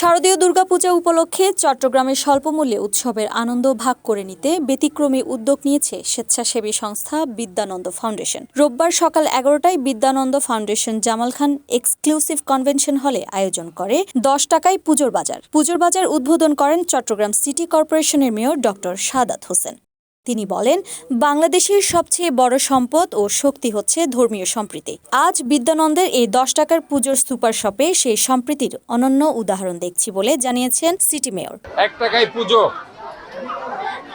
শারদীয় দুর্গাপূজা উপলক্ষে চট্টগ্রামের স্বল্পমূল্যে উৎসবের আনন্দ ভাগ করে নিতে ব্যতিক্রমী উদ্যোগ নিয়েছে স্বেচ্ছাসেবী সংস্থা বিদ্যানন্দ ফাউন্ডেশন। রোববার সকাল এগারোটায় Bidyanondo foundation Jamal Khan exclusive convention হলে আয়োজন করে দশ টাকায় পুজোর বাজার। পুজোর বাজার উদ্বোধন করেন চট্টগ্রাম সিটি কর্পোরেশনের মেয়র ডক্টর সাদাত হোসেন। তিনি বলেন, বাংলাদেশের সবচেয়ে বড় সম্পদ ও শক্তি হচ্ছে ধর্মীয় সম্প্রীতি। আজ বিদ্যানন্দের এই দশ টাকার পুজোর সুপার শপে সেই সম্প্রীতির অনন্য উদাহরণ দেখছি বলে জানিয়েছেন সিটি মেয়র। এক টাকায় পুজো।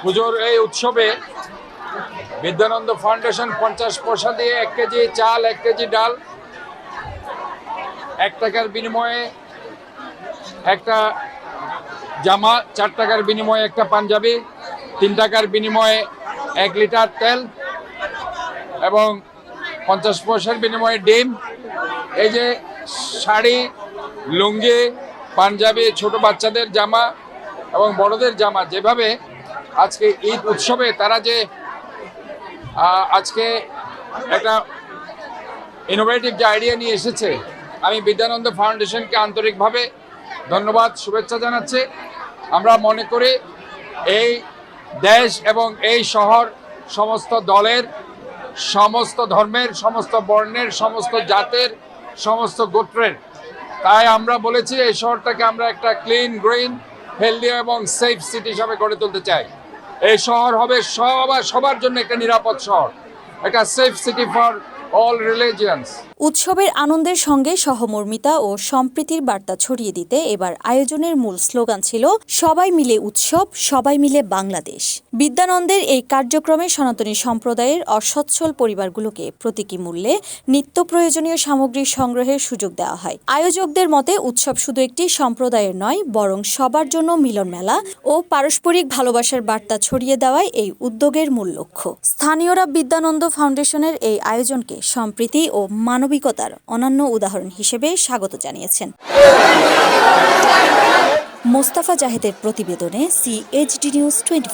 পুজোর এই উৎসবে বিদ্যানন্দ ফাউন্ডেশন পঞ্চাশ পয়সা দিয়ে এক কেজি চাল, এক কেজি ডাল, এক টাকার বিনিময়ে একটা জামা, চার টাকার বিনিময়ে একটা পাঞ্জাবি তিন টাকার বিনিময়ে এক লিটার তেল এবং পঞ্চাশ পয়সার বিনিময়ে ডিম। এই যে শাড়ি, লুঙ্গি, পাঞ্জাবি, ছোট বাচ্চাদের জামা এবং বড়দের জামা, যেভাবে আজকে ঈদ উৎসবে তারা যে আজকে একটা ইনোভেটিভ যে আইডিয়া নিয়ে এসেছে, আমি বিদ্যানন্দ ফাউন্ডেশনকে আন্তরিকভাবে ধন্যবাদ, শুভেচ্ছা জানাচ্ছি। আমরা মনে করি এই দেশ এবং এই শহর সমস্ত দলের, সমস্ত ধর্মের, সমস্ত বর্ণের, সমস্ত জাতের, সমস্ত গোত্রের। তাই আমরা বলেছি এই শহরটাকে আমরা একটা ক্লিন গ্রিন হেলদি এবং সেফ সিটি হিসাবে গড়ে তুলতে চাই। এই শহর হবে সবার সবার জন্য একটা নিরাপদ শহর, একটা সেফ সিটি ফর উৎসবের আনন্দের সঙ্গে সহমর্মিতা ও সম্প্রীতির বার্তা ছড়িয়ে দিতে এবার আয়োজনের মূল স্লোগান ছিল, সবাই মিলে উৎসব, সবাই মিলে বাংলাদেশ। বিদ্যানন্দের এই কার্যক্রমে সনাতনী সম্প্রদায়ের অসচ্ছল পরিবারগুলোকে প্রতীকী মূল্যে নিত্য প্রয়োজনীয় সামগ্রী সংগ্রহের সুযোগ দেওয়া হয়। আয়োজকদের মতে, উৎসব শুধু একটি সম্প্রদায়ের নয়, বরং সবার জন্য মিলন মেলা ও পারস্পরিক ভালোবাসার বার্তা ছড়িয়ে দেওয়াই এই উদ্যোগের মূল লক্ষ্য। স্থানীয়রা বিদ্যানন্দ ফাউন্ডেশনের এই আয়োজনকে সম্প্রীতি ও মানবিকতার অনন্য উদাহরণ হিসেবে স্বাগত জানিয়েছেন। মোস্তাফা জাহেদের প্রতিবেদনে সিএইচডি নিউজ টোয়েন্টি